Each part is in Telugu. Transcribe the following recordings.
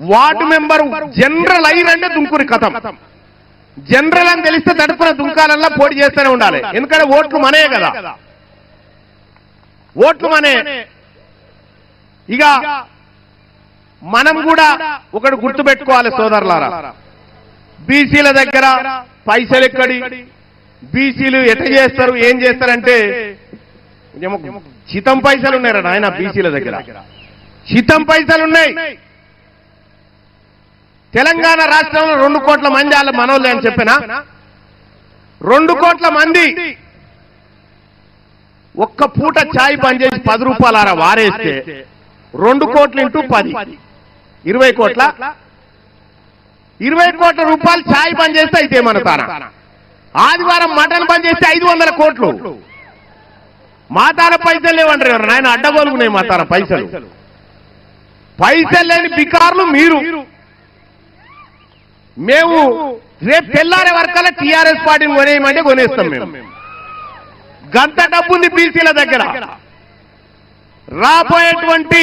వార్డు మెంబర్ జనరల్ అయినంటే దుంకుని కథం. జనరల్ అని తెలిస్తే తడుపున దుంకాలల్లా పోటీ చేస్తూనే ఉండాలి. ఎందుకంటే ఓట్లు మనే కదా. ఓట్లు మనే ఇక మనం కూడా ఒకటి గుర్తు పెట్టుకోవాలి సోదరులారా. బీసీల దగ్గర పైసలు ఎక్కడి? బీసీలు ఎట్ట చేస్తారు? ఏం చేస్తారంటే చితం పైసలు ఉన్నారట ఆయన బీసీల దగ్గర? చితం పైసలు ఉన్నాయి. తెలంగాణ రాష్ట్రంలో రెండు కోట్ల మంది వాళ్ళ మనోళ్ళు అని చెప్పిన? రెండు కోట్ల మంది. ఒక్క పూట ఛాయ్ పనిచేసి చేసి పది రూపాయలారా వారేస్తే రెండు కోట్లు ఇంటూ పది. ఇరవై కోట్ల? ఇరవై కోట్ల రూపాయలు ఛాయ్ పనిచేస్తే చేస్తే అయితే మన ఆదివారం మటన్ పనిచేస్తే ఐదు వందల కోట్లు. మాతార పైసలు లేవంటారు ఎవరు నాయన అడ్డగోలుగున్నాయి మాతార పైసలు. పైసలు లేని బికార్లు మీరు. మేము రేపు తెల్లారే వరకల్లా టీఆర్ఎస్ పార్టీని కొనేయమంటే కొనేస్తాం మేము. గంత డబ్బుంది బీసీల దగ్గర. రాబోయేటువంటి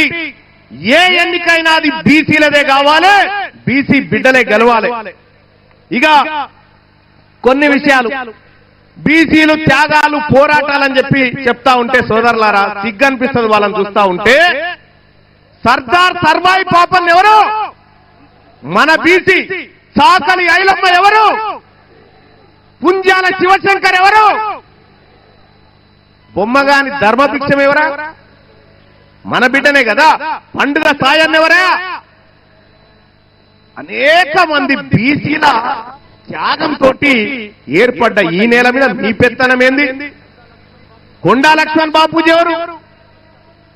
ఏ ఎన్నికైనా అది బీసీలదే కావాలి బీసీ బిడ్డలే గెలవాలి. ఇక కొన్ని విషయాలు. బీసీలు త్యాగాలు పోరాటాలని చెప్పి చెప్తా ఉంటే సోదరులారా సిగ్గనిపిస్తుంది వాళ్ళని చూస్తా ఉంటే సర్దార్ సర్వాయి పాపం ఎవరు? మన బీసీ. సాకలి ఐలమ్మ ఎవరు? పుంజాల శివశంకర్ ఎవరు? బొమ్మగాని ధర్మభిక్షం ఎవరా? మన బిడ్డనే కదా? పండుగ సాయాన్ని ఎవరా? అనేక మంది బీసీల తోటి ఏర్పడ్డ ఈ నేల మీద మీ పెత్తనం ఏంది? కొండా లక్ష్మణ్ బాపూజీ ఎవరు?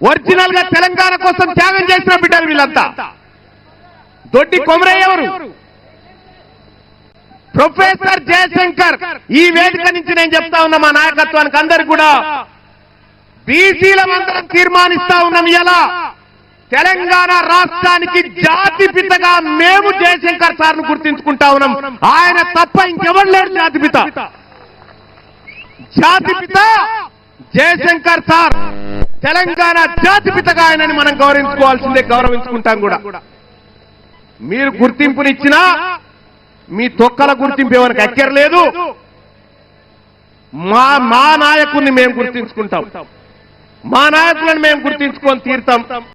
ఒరిజినల్గా తెలంగాణ కోసం త్యాగం చేసిన బిడ్డలు వీళ్ళంతా. దొడ్డి కొమరయ్య ఎవరు? ప్రొఫెసర్ జయశంకర్ ఈ వేదిక నుంచి నేను చెప్తా ఉన్నా మా నాయకత్వానికి అందరు కూడా. బీసీల మంత్రం తీర్మానిస్తా ఉన్నాం ఎలా? తెలంగాణ రాష్ట్రానికి జాతి పితగా మేము జయశంకర్ సార్ను గుర్తించుకుంటా ఉన్నాం. ఆయన తప్ప ఇంకెవరు లేరు జాతి పిత. జాతి పిత జయశంకర్ సార్. తెలంగాణ జాతి పితగా ఆయనని మనం గౌరవించుకోవాల్సిందే గౌరవించుకుంటాం కూడా. మీరు గుర్తింపునిచ్చినా మీ తొక్కల గుర్తింపు ఎవరికి అక్కర్లేదు. మా మా నాయకుడిని మేము గుర్తించుకుంటాం. మా నాయకులను మేము గుర్తించుకొని తీరుతాం.